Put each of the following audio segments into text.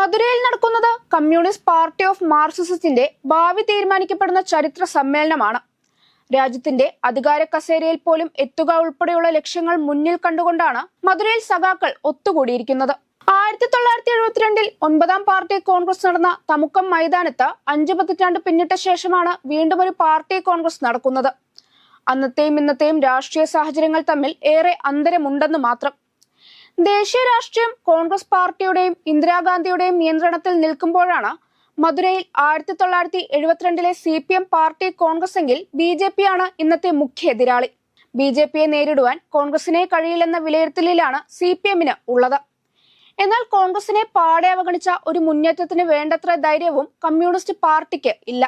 മധുരയിൽ നടക്കുന്നത് communist party of മാർക്സിസത്തിന്റെ ഭാവി തീരുമാനിക്കപ്പെടുന്ന ചരിത്ര സമ്മേളനമാണ്. രാജ്യത്തിന്റെ അധികാര കസേരയിൽ പോലും എത്തുക ഉൾപ്പെടെയുള്ള ലക്ഷ്യങ്ങൾ മുന്നിൽ കണ്ടുകൊണ്ടാണ് മധുരയിൽ സഖാക്കൾ ഒത്തുകൂടിയിരിക്കുന്നത്. ആയിരത്തി തൊള്ളായിരത്തി എഴുപത്തിരണ്ടിൽ ഒൻപതാം പാർട്ടി കോൺഗ്രസ് നടന്ന തമുക്കം മൈതാനത്ത് അഞ്ചു പതിറ്റാണ്ട് പിന്നിട്ട ശേഷമാണ് വീണ്ടും ഒരു പാർട്ടി കോൺഗ്രസ് നടക്കുന്നത്. അന്നത്തെയും ഇന്നത്തെയും രാഷ്ട്രീയ സാഹചര്യങ്ങൾ തമ്മിൽ ഏറെ അന്തരമുണ്ടെന്ന് മാത്രം. ദേശീയ രാഷ്ട്രീയം കോൺഗ്രസ് പാർട്ടിയുടെയും ഇന്ദിരാഗാന്ധിയുടെയും നിയന്ത്രണത്തിൽ നിൽക്കുമ്പോഴാണ് മധുരയിൽ ആയിരത്തി തൊള്ളായിരത്തി എഴുപത്തിരണ്ടിലെ C P M party congress എങ്കിൽ ബി ജെ പി ആണ് ഇന്നത്തെ മുഖ്യ എതിരാളി. ബി ജെ പിയെ നേരിടുവാൻ കോൺഗ്രസിനെ കഴിയില്ലെന്ന വിലയിരുത്തലിലാണ് സി പി എമ്മിന് ഉള്ളത്. എന്നാൽ കോൺഗ്രസിനെ പാടെ അവഗണിച്ച ഒരു മുന്നേറ്റത്തിന് വേണ്ടത്ര ധൈര്യവും കമ്മ്യൂണിസ്റ്റ് പാർട്ടിക്ക് ഇല്ല.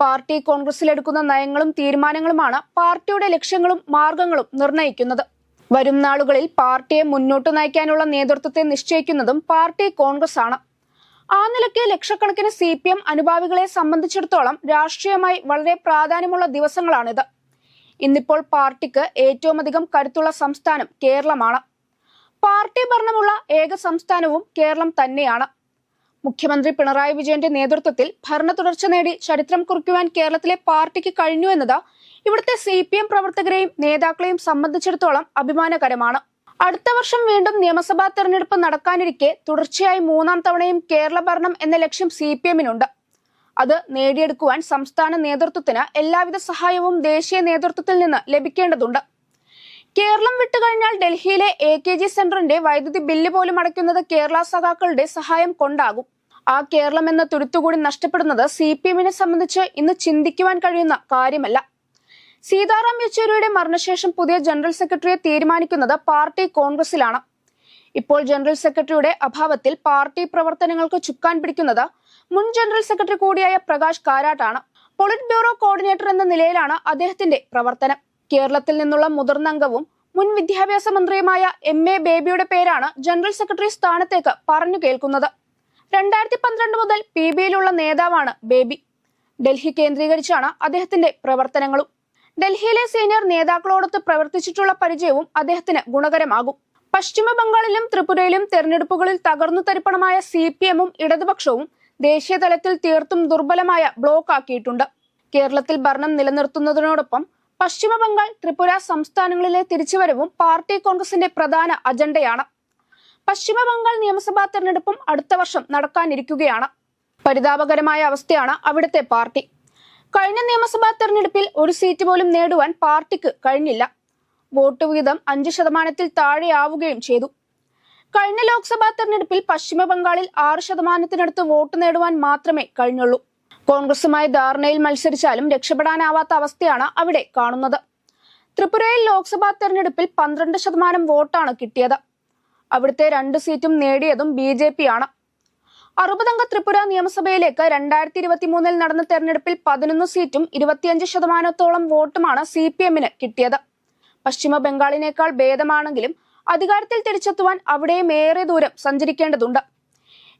പാർട്ടി കോൺഗ്രസിലെടുക്കുന്ന നയങ്ങളും തീരുമാനങ്ങളുമാണ് പാർട്ടിയുടെ ലക്ഷ്യങ്ങളും മാർഗങ്ങളും നിർണയിക്കുന്നത്. വരും നാളുകളിൽ പാർട്ടിയെ മുന്നോട്ട് നയിക്കാനുള്ള നേതൃത്വത്തെ നിശ്ചയിക്കുന്നതും പാർട്ടി കോൺഗ്രസ് ആണ് ആ നിലയ്ക്ക് ലക്ഷക്കണക്കിന് സി പി എം അനുഭാവികളെ സംബന്ധിച്ചിടത്തോളം രാഷ്ട്രീയമായി വളരെ പ്രാധാന്യമുള്ള ദിവസങ്ങളാണിത്. ഇന്നിപ്പോൾ പാർട്ടിക്ക് ഏറ്റവും അധികം കരുത്തുള്ള സംസ്ഥാനം കേരളമാണ്. പാർട്ടി ഭരണമുള്ള ഏക സംസ്ഥാനവും കേരളം തന്നെയാണ്. മുഖ്യമന്ത്രി പിണറായി വിജയന്റെ നേതൃത്വത്തിൽ ഭരണ തുടർച്ച നേടി ചരിത്രം കുറിക്കുവാൻ കേരളത്തിലെ പാർട്ടിക്ക് കഴിഞ്ഞു എന്നത് ഇവിടുത്തെ സി പി എം പ്രവർത്തകരെയും നേതാക്കളെയും സംബന്ധിച്ചിടത്തോളം അഭിമാനകരമാണ്. അടുത്ത വർഷം വീണ്ടും നിയമസഭാ തെരഞ്ഞെടുപ്പ് നടക്കാനിരിക്കെ തുടർച്ചയായി മൂന്നാം തവണയും കേരള ഭരണം എന്ന ലക്ഷ്യം സി പി എമ്മിനുണ്ട്. അത് നേടിയെടുക്കുവാൻ സംസ്ഥാന നേതൃത്വത്തിന് എല്ലാവിധ സഹായവും ദേശീയ നേതൃത്വത്തിൽ നിന്ന് ലഭിക്കേണ്ടതുണ്ട്. കേരളം വിട്ടു കഴിഞ്ഞാൽ ഡൽഹിയിലെ എ കെ ജി സെന്ററിന്റെ വൈദ്യുതി ബില്ല് പോലും അടയ്ക്കുന്നത് കേരള സഖാക്കളുടെ സഹായം കൊണ്ടാകും. ആ കേരളം എന്ന തുരുത്തുകൂടി നഷ്ടപ്പെടുന്നത് സി പി എമ്മിനെ സംബന്ധിച്ച് ഇന്ന് ചിന്തിക്കുവാൻ കഴിയുന്ന കാര്യമല്ല. സീതാറാം യെച്ചൂരിയുടെ മരണശേഷം പുതിയ ജനറൽ സെക്രട്ടറിയെ തീരുമാനിക്കുന്നത് പാർട്ടി കോൺഗ്രസിലാണ്. ഇപ്പോൾ ജനറൽ സെക്രട്ടറിയുടെ അഭാവത്തിൽ പാർട്ടി പ്രവർത്തനങ്ങൾക്ക് ചുക്കാൻ പിടിക്കുന്നത് മുൻ ജനറൽ സെക്രട്ടറി കൂടിയായ പ്രകാശ് കാരാട്ടാണ്. പൊളിറ്റ് ബ്യൂറോ കോർഡിനേറ്റർ എന്ന നിലയിലാണ് അദ്ദേഹത്തിന്റെ പ്രവർത്തനം. കേരളത്തിൽ നിന്നുള്ള മുതിർന്ന അംഗവും മുൻ വിദ്യാഭ്യാസ മന്ത്രിയുമായ എം എ ബേബിയുടെ പേരാണ് ജനറൽ സെക്രട്ടറി സ്ഥാനത്തേക്ക് പറഞ്ഞു കേൾക്കുന്നത്. രണ്ടായിരത്തി പന്ത്രണ്ട് മുതൽ പി ബിയിലുള്ള നേതാവാണ് ബേബി. ഡൽഹി കേന്ദ്രീകരിച്ചാണ് അദ്ദേഹത്തിന്റെ പ്രവർത്തനങ്ങളും. ഡൽഹിയിലെ സീനിയർ നേതാക്കളോടൊത്ത് പ്രവർത്തിച്ചിട്ടുള്ള പരിചയവും അദ്ദേഹത്തിന് ഗുണകരമാകും. പശ്ചിമ ബംഗാളിലും ത്രിപുരയിലും തെരഞ്ഞെടുപ്പുകളിൽ തകർന്നു തരിപ്പണമായ സി പി എമ്മും ഇടതുപക്ഷവും ദേശീയ തലത്തിൽ തീർത്തും ദുർബലമായ ബ്ലോക്ക് ആക്കിയിട്ടുണ്ട്. കേരളത്തിൽ ഭരണം നിലനിർത്തുന്നതിനോടൊപ്പം പശ്ചിമ ബംഗാൾ ത്രിപുര സംസ്ഥാനങ്ങളിലെ തിരിച്ചുവരവും പാർട്ടി കോൺഗ്രസിന്റെ പ്രധാന അജണ്ടയാണ്. പശ്ചിമ ബംഗാൾ നിയമസഭാ തെരഞ്ഞെടുപ്പും അടുത്ത വർഷം നടക്കാനിരിക്കുകയാണ്. പരിതാപകരമായ അവസ്ഥയാണ് അവിടുത്തെ പാർട്ടി. കഴിഞ്ഞ നിയമസഭാ തെരഞ്ഞെടുപ്പിൽ ഒരു സീറ്റ് പോലും നേടുവാൻ പാർട്ടിക്ക് കഴിഞ്ഞില്ല. വോട്ട് വിഹിതം അഞ്ച് ശതമാനത്തിൽ താഴെയാവുകയും ചെയ്തു. കഴിഞ്ഞ ലോക്സഭാ തെരഞ്ഞെടുപ്പിൽ പശ്ചിമ ബംഗാളിൽ ആറ് ശതമാനത്തിനടുത്ത് വോട്ട് നേടുവാൻ മാത്രമേ കഴിഞ്ഞുള്ളൂ. കോൺഗ്രസുമായി ധാരണയിൽ മത്സരിച്ചാലും രക്ഷപ്പെടാനാവാത്ത അവസ്ഥയാണ് അവിടെ കാണുന്നത്. ത്രിപുരയിൽ ലോക്സഭാ തെരഞ്ഞെടുപ്പിൽ പന്ത്രണ്ട് ശതമാനം വോട്ടാണ് കിട്ടിയത്. അവിടുത്തെ രണ്ട് സീറ്റും നേടിയതും ബി ജെ പി ആണ് അറുപതംഗ ത്രിപുര നിയമസഭയിലേക്ക് രണ്ടായിരത്തി ഇരുപത്തി മൂന്നിൽ നടന്ന തെരഞ്ഞെടുപ്പിൽ പതിനൊന്ന് സീറ്റും ഇരുപത്തിയഞ്ച് ശതമാനത്തോളം വോട്ടുമാണ് സി പി എമ്മിന് കിട്ടിയത്. പശ്ചിമ ബംഗാളിനേക്കാൾ ഭേദമാണെങ്കിലും അധികാരത്തിൽ തിരിച്ചെത്തുവാൻ അവിടെയും ഏറെ ദൂരം സഞ്ചരിക്കേണ്ടതുണ്ട്.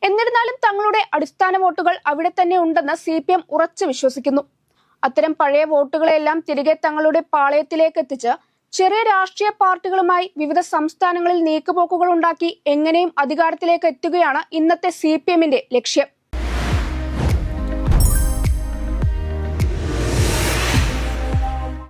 എന്നിരുന്നാലും തങ്ങളുടെ അടിസ്ഥാന വോട്ടുകൾ അവിടെ തന്നെ ഉണ്ടെന്ന് സി പി എം ഉറച്ചു വിശ്വസിക്കുന്നു. അത്തരം പഴയ വോട്ടുകളെല്ലാം തിരികെ തങ്ങളുടെ പാളയത്തിലേക്ക് എത്തിച്ച് ചെറിയ രാഷ്ട്രീയ പാർട്ടികളുമായി വിവിധ സംസ്ഥാനങ്ങളിൽ നീക്കുപോക്കുകൾ ഉണ്ടാക്കി എങ്ങനെയും അധികാരത്തിലേക്ക് എത്തുകയാണ് ഇന്നത്തെ സി ലക്ഷ്യം.